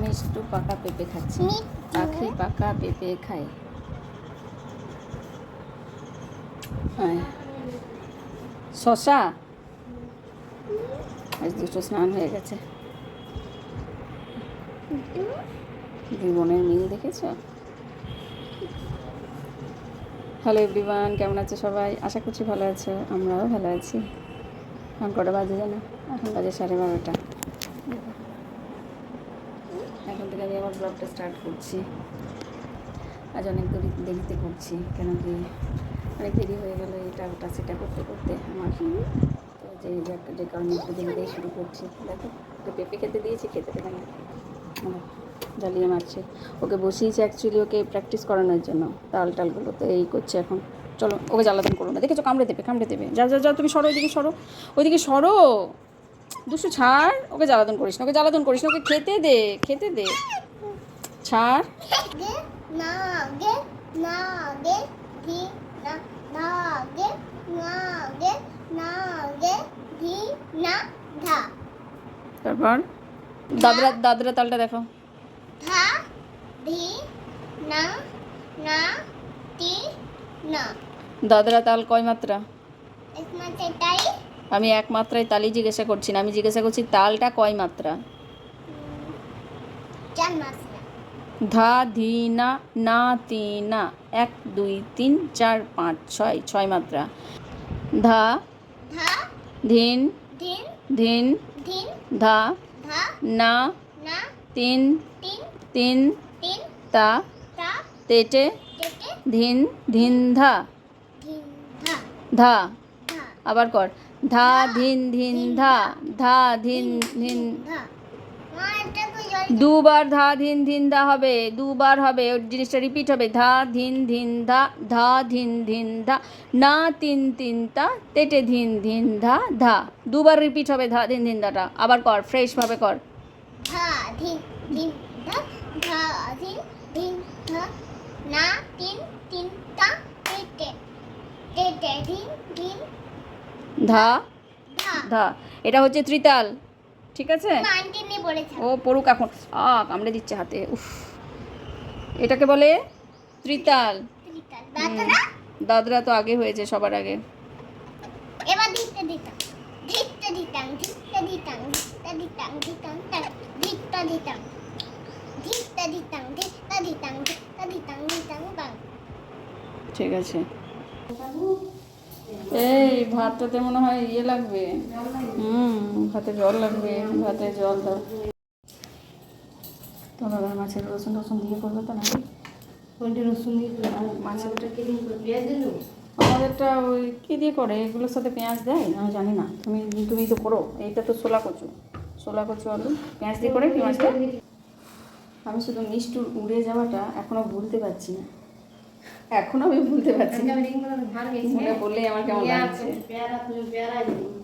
মিষ্টু পাকা পেঁপে খাচ্ছে। পাখি পাকা পেঁপে খায়। শশা? আজ দুটো স্নান হয়ে গেছে। দুই বোনের মিল দেখেছ? হ্যালো এভরিওয়ান কেমন আছে সবাই? আশা করছি ভালো আছো আমরাও ভালো আছি। এখন কটা বাজে জানো? এখন বাজে সাড়ে বারোটা এখন থেকে আমি আমার ব্লগটা স্টার্ট করছি। আজ অনেক দেরি, দেরিতে করছি কেন কি অনেক দেরি হয়ে গেলো এটা ওটা সেটা করতে করতে আমার। তো যে, যে- কারণে একটু দেরি দিয়ে শুরু করছি। দেখো ওকে পেঁপে খেতে দিয়েছি, খেতে দেবে না জ্বালিয়ে মারছে। ওকে বসিয়েছি অ্যাকচুয়ালি ওকে প্র্যাকটিস করানোর জন্য, তাল টালগুলো তো এই করছে এখন। চলো, ওকে জ্বালাতন করো না। দেখেছ কামড়ে দেবে কামড়ে দেবে। যা যা যা তুমি সরো, ওইদিকে সরো। ওইদিকে সরো! দুশো ছাড়। ওকে জ্বালাতন করিস না ওকে জ্বালাতন করিস না ওকে খেতে দে খেতে দে। ছাড়। তারপর? দাদরা দাদরা তালটা দেখো। ধা ধি না না টি না। দাদরা তাল কয় মাত্রা? এক মাত্রা তাই আমি এক মাত্রায় তালই জিজ্ঞাসা করছি না। আমি জিজ্ঞাসা করছি তালটা কয় মাত্রা? ধা ধি না না তি না এক দুই তিন চার পাঁচ ছয় ছয় মাত্রা। ধা ধিন ধিন ধা না তিন তিন তা তেটে ধিন ধিন ধা। ধা আবার কর ধা ধিন ধিন ধা ধা ধিন ধিন দুবার ধা ধিন ধিন ধা হবে দুবার হবে ওই জিনিসটা রিপিট হবে ধা ধিন ধিন ধা ধা ধিন ধিন ধা না তিন তিন তা তেটে ধিন ধিন ধা ধা দুবার রিপিট হবে ধা ধিন ধিন ধাটা আবার কর ফ্রেশভাবে কর ধা ধিন ধিন ধা ধা ধিন ধিন ধা না তিন ধা। ধা। এটা হচ্ছে ত্রিতাল। ঠিক আছে? ও পড়ুক এখন। আ কামড়ে দিচ্ছে হাতে। উফ। এটাকে বলে ত্রিতাল। দাদা দাদরা? তো আগে হয়েছে সবার আগে। ঠিক আছে। এই ভাতটাতে মনে হয় ইয়ে লাগবে। হুম ভাতে জল লাগবে ভাতে জল দাও। তোমার মাছের রসুন রসুন দিয়ে করবে তো নাকি? কোনটা রসুন দিয়ে মাছটা পেঁয়াজ দিল আমাদেরটা ওই কী দিয়ে করে? এগুলোর সাথে পেঁয়াজ দেয়? আমি জানি না। তুমি তুমি তো করো। এইটা তো ছোলা কচু। ছোলা কচু আলু। পেঁয়াজ দিয়ে করে মাছটা আমি শুধু মিষ্টি উড়ে যাওয়াটা এখনও ভুলতে পারছি না। এখনও আমি ভুলতে পারছি না। মনে আমার কেমন লাগছে?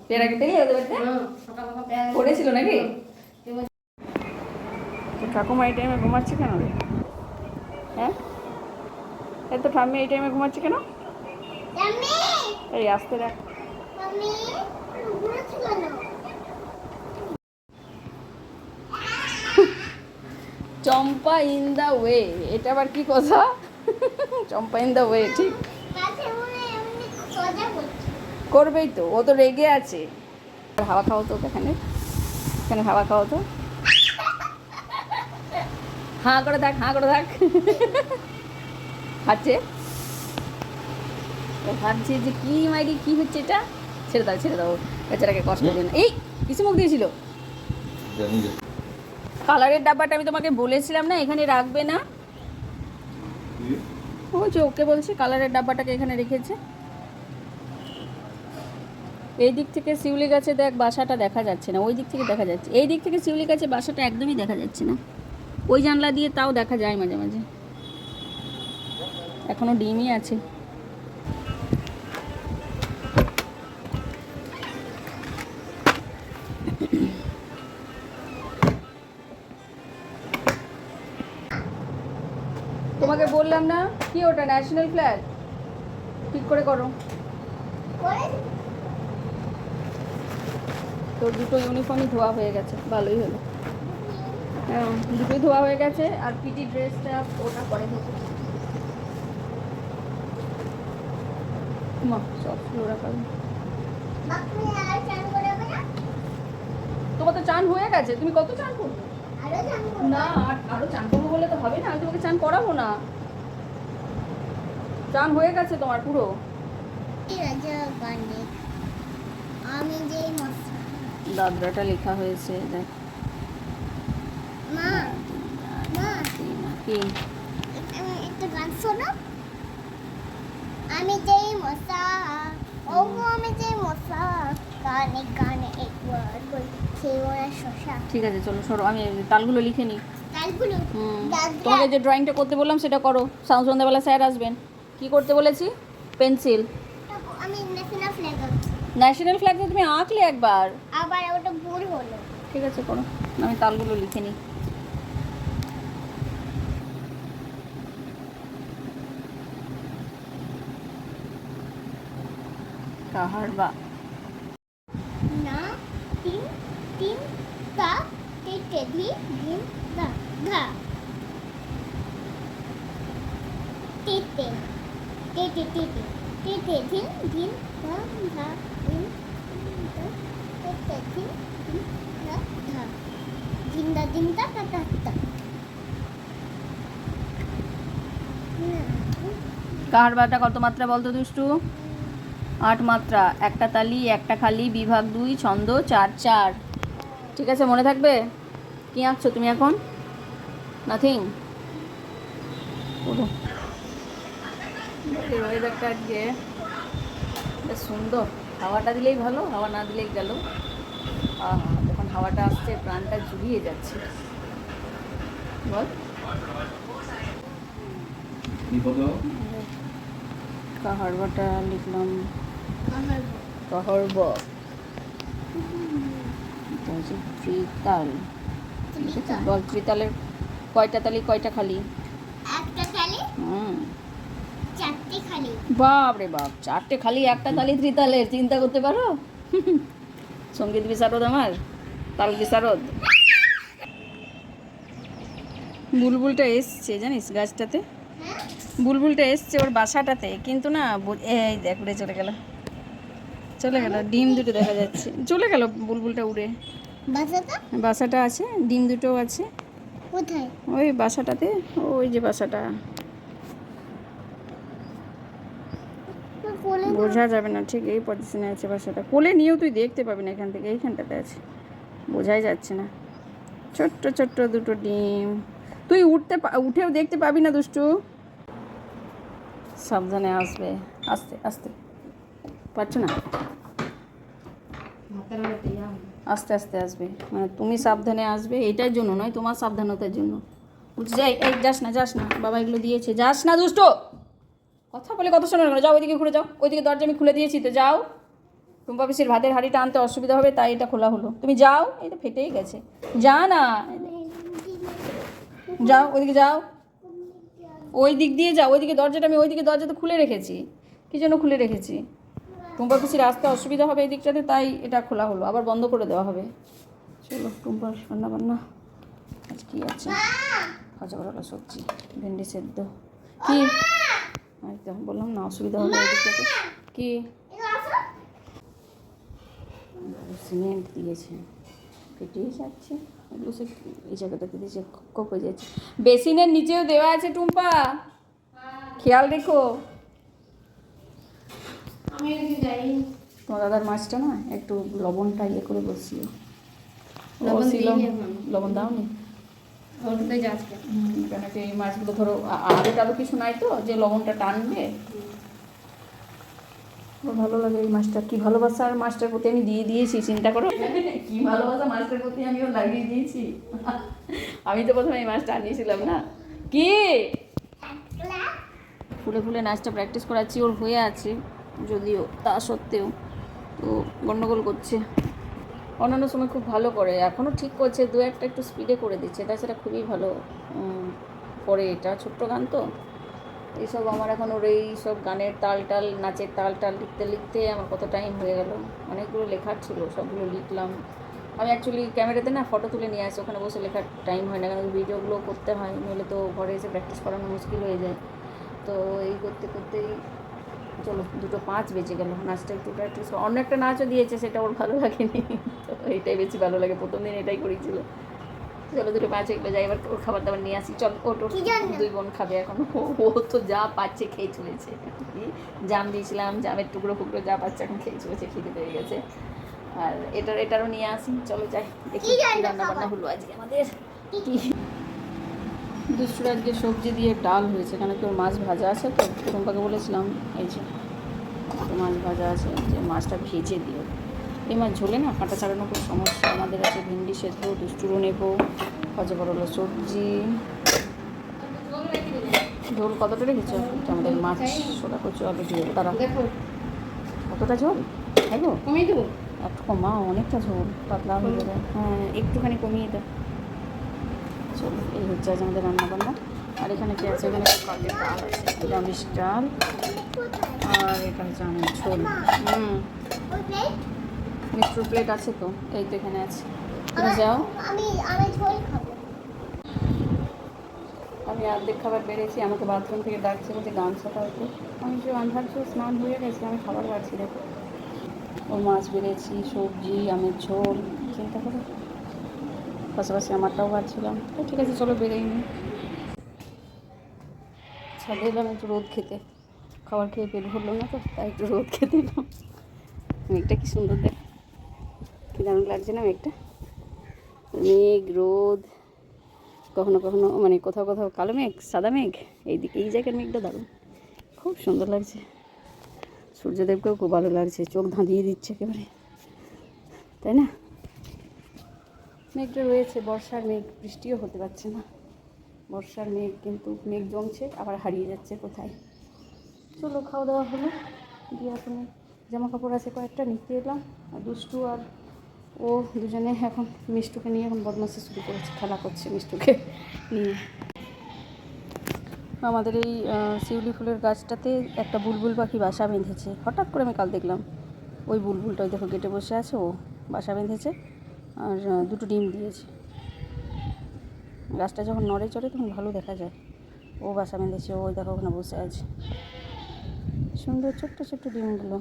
পেয়ারা কেটে গেলে? হ্যাঁ পড়েছিল নাকি? ঠাকুমা এই টাইমে ঘুমাচ্ছে কেন রে? হ্যাঁ? এত ঠাম্মি এই টাইমে ঘুমাচ্ছে কেন? এই আসতে রাখ চম্পা ইন দ্য ওয়ে এটা আবার কি কথা? চম্পা ইন দ্য ওয়ে ঠিক করবেই তো ও তো রেগে আছে। হাওয়া খাও তো এখানে এখানে হাওয়া খাও তো। হাঁ করে থাক হাঁ করে থাক। খাচ্ছে ও ভাবছে যে কি মাইরি কি হচ্ছে এটা? ছেড়ে দাও ছেড়ে দাও। বেচারাকে কষ্ট দিন এই কিছু মুখ দিয়েছিল? কালারের ডাব্বাটা আমি তোমাকে বলেছিলাম না এখানে রাখবে না। ওই যে ওকে বলছি কালারের ডাব্বাটাকে এখানে রেখেছে। এই দিক থেকে শিউলি গাছে দেখ বাসাটা দেখা যাচ্ছে না, ওই দিক থেকে দেখা যাচ্ছে। এই দিক থেকে শিউলি গাছে বাসাটা একদমই দেখা যাচ্ছে না। ওই জানলা দিয়ে তাও দেখা যায় মাঝে মাঝে। এখনও ডিমই আছে। তোমাকে বললাম না? কি ওটা ন্যাশনাল ফ্ল্যাগ ঠিক করে করো। করে তো দুটো ইউনিফর্মই ধোয়া হয়ে গেছে ভালোই হলো। হ্যাঁ, দুটোই ধোয়া হয়ে গেছে আর পিটি ড্রেসটা ওটা না তোমার তো চান হয়ে গেছে? তুমি কত চান করবে? না আরও চান করব বলে তো হবে না আমি তোমাকে চান করাবো না। চান হয়ে গেছে তোমার পুরো। আমি যে দাদরাটা লেখা হয়েছে দেখ। মা মা। কি আমি একটা গান শোনো। আমি যেই মশা ও আমি যেই মশা গানে গানে একবার শশা ঠিক আছে চলো সরো আমি তালগুলো লিখে নিই। তোমাকে যে ড্রয়িংটা করতে বললাম সেটা করো। সাউন্ড সন্ধ্যাবেলা স্যার আসবেন। কি করতে বলেছি? পেন্সিল। ন্যাশনাল ফ্ল্যাগ তো তুমি আঁকলে একবার। আবার ওটা ভুল হলো। ঠিক আছে করো। আমি তালগুলো লিখে নিই। কাহার বা না তিন তিন তা তে ধি বাটা কত মাত্রা বলতো দুষ্টু? আট মাত্রা, একটা তালি, একটা খালি, বিভাগ দুই, ছন্দ, চার চার। ঠিক আছে, মনে থাকবে? কি আঁকছো তুমি এখন? নাথিং ওয়েদারটা আজকে বেশ সুন্দর। হাওয়াটা দিলেই ভালো হাওয়া না দিলেই গেল। আহা যখন হাওয়াটা আসছে প্রাণটা জুড়িয়ে যাচ্ছে। বল। কাহারবাটা লিখলাম। কাহরব। বল ত্রিতালের কয়টা তালি কয়টা খালি? একটা খালি হুম। চারটে খালি। বাপ রে বাপ চারটে খালি একটা তালি ত্রিতালের চিন্তা করতে পারো? সংগীত বিশারদ আমার তাল বিশারদ। বুলবুলটা এসছে জানিস গাছটাতে? হ্যাঁ। বুলবুলটা এসছে ওর বাসাটাতে কিন্তু না এই দেখ উড়ে চলে গেল। চলে গেল ডিম দুটো দেখা যাচ্ছে। চলে গেল বুলবুলটা উড়ে। বাসাটা? বাসাটা আছে ডিম দুটো আছে। কোথায়? ওই বাসাটাতে ওই যে বাসাটা। বোঝা যাবে না ঠিক এই পজিশনে আছে বাসাটা। কোলে নিয়েও তুই দেখতে পাবি না এখান থেকে এইখানটাতে আছে। বোঝাই যাচ্ছে না। ছোট্ট ছোট্ট দুটো ডিম। তুই উঠতে উঠেও দেখতে পাবি না দুষ্টু। সাবধানে আসবে। আস্তে আস্তে। পারছ না? আস্তে আস্তে আসবে। মানে তুমি সাবধানে আসবে, এটার জন্য নয়, তোমার সাবধানতার জন্য। যাই, এই, যাস না যাস না। বাবা এগুলো দিয়েছে। যাস না, দুষ্ট! কথা বলে কথা শোনো না যাও ওইদিকে ঘুরে যাও। ওইদিকে দরজা আমি খুলে দিয়েছি তো, যাও। টুম্পা পিসির ভাতের হাঁড়িটা আনতে অসুবিধা হবে, তাই এটা খোলা হলো। তুমি যাও তো ফেটেই গেছে। যা না। যাও, ওইদিকে যাও। ওই দিক দিয়ে যাও, ওইদিকে দরজাটা আমি ওইদিকে দরজাটা খুলে রেখেছি। কি জন্য খুলে রেখেছি? টুম্পা পিসির আসতে অসুবিধা হবে এই দিকটাতে, তাই এটা খোলা হলো। আবার বন্ধ করে দেওয়া হবে। চলো টুম্পার রান্না বান্না আজ কি আছে? ভাজা করা সবজি, ভেন্ডি সেদ্ধ। কি? একদম বললাম না, অসুবিধা হবে এই দিকটাতে। কি? সিমেন্ট দিয়েছে। ফেটেই যাচ্ছে। এগুলো সে এই জায়গাটাতে দিয়েছে হয়ে যাচ্ছে। বেসিনের নিচেও দেওয়া আছে টুম্পা। খেয়াল রেখো। তোমার দাদার মাছটা না একটু লবণটা ইয়ে করে বসিও লবণ দাওনি? কেন কি এই মাছগুলো ধরো আলু টালু কিছু নাই তো যে লবণটা টানবে। ভালো লাগে এই মাছটা কি ভালোবাসা আর মাছটার প্রতি আমি দিয়ে দিয়েছি চিন্তা করো। কি ভালোবাসা মাছটার প্রতি আমিও লাগিয়ে দিয়েছি। আমি তো প্রথমে এই মাছটা আনিয়েছিলাম না। কি? ফুলে ফুলে নাচটা প্র্যাকটিস করাচ্ছি ওর হয়ে আছে। যদিও, তা সত্ত্বেও। তো গন্ডগোল করছে। অন্যান্য সময় খুব ভালো করে। এখনও ঠিক করছে, দু একটা একটু স্পিডে করে দিচ্ছে। তাছাড়া খুবই ভালো করে এটা। ছোট্ট গান তো। এইসব আমার এখন ওর এই সব গানের তাল টাল নাচের তাল টাল লিখতে লিখতে আমার কত টাইম হয়ে গেল। অনেকগুলো লেখার ছিল, সবগুলো লিখলাম। আমি অ্যাকচুয়ালি ক্যামেরাতে না ফটো তুলে নিয়ে আসি, ওখানে বসে লেখার টাইম হয় না। কারণ ভিডিওগুলো করতে হয়, নইলে তো ঘরে এসে প্র্যাকটিস করানো মুশকিল হয়ে যায়। তো এই করতে করতেই চলো দুটো পাঁচ বেজে গেল নাচটা একটু প্র্যাকটিস অন্য একটা নাচও দিয়েছে সেটা ওর ভালো লাগেনি। তো এইটাই বেশি ভালো লাগে প্রথম দিন এটাই করেছিল। চলো দুটো পাঁচ এগুলো যাই এবার ওর খাবার দাবার নিয়ে আসি। চল ওটো দুই বোন খাবে এখন। ও- তো যা পাচ্ছে খেয়ে চলেছে। কি? জাম দিয়েছিলাম জামের টুকরো ফুকরো যা পাচ্ছে এখন খেয়ে চলেছে খেতে পেয়ে গেছে। আর এটার এটারও নিয়ে আসি। চলো যাই দেখি রান্না বান্না হলো আজকে আমাদের। কি? দুষ্টুর আজকে সবজি দিয়ে ডাল হয়েছে। কেন কি ওর মাছ ভাজা আছে? তো টুম্পাকে বলেছিলাম এই যে মাছ ভাজা আছে যে মাছটা ভেজে দিও। এই মাছ ঝোলে না কাঁটা ছাড়ানো খুব সমস্যা আমাদের আছে। ভেন্ডি সেদ্ধ দুষ্টুরও নেব হজে বড় হলো সবজি। ঝোল কতটা রেখেছো? আমাদের মাছ সোলা কচু আলু দিয়ে তারা কতটা ঝোল? গো কমিয়ে দেবো। একটু কমা অনেকটা ঝোল পাতলা হয়ে যাবে। হ্যাঁ একটুখানি কমিয়ে দাও। চলো, এই হচ্ছে আজ আমাদের রান্না বান্না আর এখানে কি আছে? এখানে কালের ডাল আর এটা হচ্ছে আমার ঝোল। হুম। ওই প্লেট আছে তো, এই তো এখানে আছে। তুমি যাও। আমি আমি খাব আমি অর্ধেক খাবার বেড়েছি আমাকে বাথরুম থেকে ডাকছে বলছে গান ছাটা হতো আমি যে আন্ধার স্নান হয়ে গেছে, আমি খাবার বাড়ছি দেখো। ও মাছ বেড়েছি, সবজি, আমের ঝোল, চিন্তা করো। পাশাপাশি আমারটাও বাড়ছিলাম তো ঠিক আছে, চলো বেরোই নি। ছাদে এলাম একটু রোদ খেতে। খাবার খেয়ে পেট ভরলো না তো, তাই একটু রোদ খেতে এলাম। মেঘটা কি সুন্দর দেখ। কি দারুণ লাগছে না মেঘটা? মেঘ, রোদ, কখনো কখনো মানে কোথাও কোথাও কালো মেঘ, সাদা মেঘ, এইদিকে এই জায়গার মেঘটা দারুণ। খুব সুন্দর লাগছে। সূর্যদেবকেও খুব ভালো লাগছে, চোখ ধাঁধিয়ে দিচ্ছে একেবারে। তাই না? মেঘটা রয়েছে, বর্ষার মেঘ, বৃষ্টিও হতে পারছে না। বর্ষার মেঘ কিন্তু মেঘ জমছে, আবার হারিয়ে যাচ্ছে কোথায়? চলো খাওয়া দাওয়া হলো। দিয়ে এখন জামা কাপড় আছে কয়েকটা, নিতে এলাম। আর দুষ্টু আর ও দুজনে এখন মিষ্টুকে নিয়ে এখন বদমাসি শুরু করেছে, খেলা করছে মিষ্টুকে নিয়ে। আমাদের এই শিউলি ফুলের গাছটাতে একটা বুলবুল পাখি বাসা বেঁধেছে। হঠাৎ করে আমি কাল দেখলাম, ওই বুলবুলটা ওই দেখো গেটে বসে আছে, ও বাসা বেঁধেছে। আর দুটো ডিম দিয়েছে। গাছটা যখন নড়ে চড়ে তখন ভালো দেখা যায়। ও বাসা বেঁধেছে ও দেখো ওখানে বসে আছে। সুন্দর ছোট্ট ছোট্ট ডিমগুলো।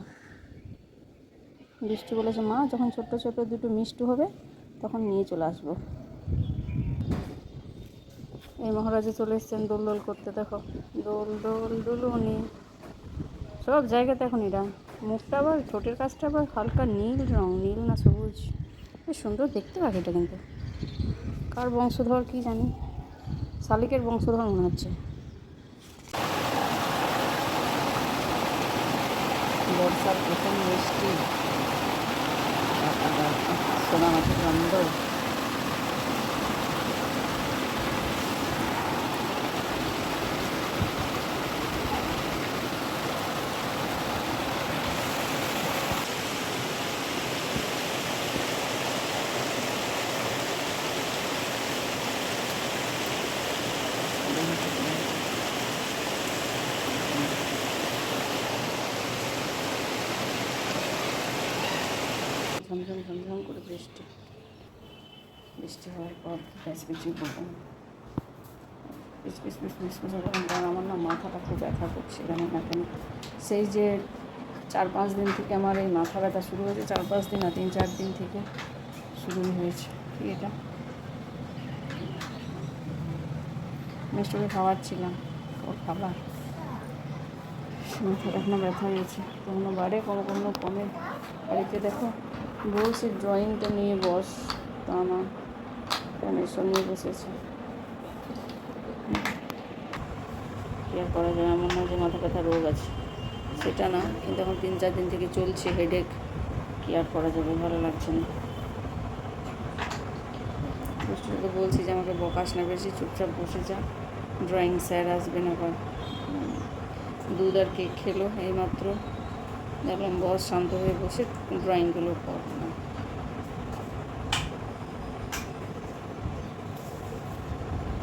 বৃষ্টি বলেছে, মা, যখন ছোট্ট ছোট্ট দুটো মিষ্টি হবে, তখন নিয়ে চলে আসব। এই মহারাজে চলে এসছেন দোল দোল করতে, দেখো। দোল দোল দোলনি। সব জায়গাতে এখন এরা। মুখটা আবার, ঠোঁটের কাজটা আবার হালকা নীল রং, নীল না সবুজ? বেশ সুন্দর, দেখতে পাখিটা কিন্তু। কার বংশধর কি জানি? শালিকের বংশধর মনে হচ্ছে। বর্ষার প্রথম মিষ্টি সোনা মাছের গন্ধ ঝমঝম ঝমঝম করে বৃষ্টি বৃষ্টি হওয়ার পর প্যাচ পিচি বলব পিচ পিচ পিচ পিচ পিচ কারণ আমার না মাথাটা খুব ব্যথা করছে জানি না কেন সেই যে চার পাঁচ দিন থেকে আমার এই মাথা ব্যথা শুরু হয়েছে চার পাঁচ দিন না তিন চার দিন থেকে শুরু হয়েছে কি এটা মিষ্টকে খাওয়াচ্ছিলাম ওর খাবার মাথা এখনও ব্যথা হয়েছে কখনো বাড়ে কোনো কোনো কমে বাড়িতে দেখো বসে ড্রয়িংটা নিয়ে বস তা না প্যানেশন নিয়ে বসেছে কি আর করা যায় আমার না যে মাথা ব্যথা রোগ আছে সেটা না কিন্তু এখন তিন চার দিন থেকে চলছে হেডেক কি আর করা যাবে ভালো লাগছে না দুষ্টুকে বলছি যে আমাকে বকাস না বেশি চুপচাপ বসে যা ড্রয়িং স্যার আসবেন আবার উম, দুধ আর কেক খেলো এইমাত্র দেখলাম বস শান্ত হয়ে বসে ড্রয়িংগুলো কর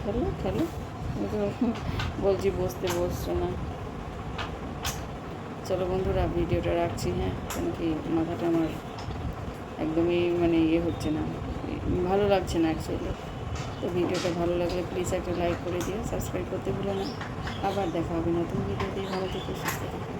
খেলো খেলো। বলছি বসতে বসছো না। চলো বন্ধুরা, ভিডিওটা রাখছি হ্যাঁ? কেন কি মাথাটা আমার একদমই মানে ইয়ে হচ্ছে না। ভালো লাগছে না অ্যাকচুয়ালি তো ভিডিওটা ভালো লাগলে প্লিজ একটা লাইক করে দিও সাবস্ক্রাইব করতে ভুলো না। আবার দেখা হবে নতুন ভিডিও দিয়ে ভালো থেকে, সুস্থ থেকো।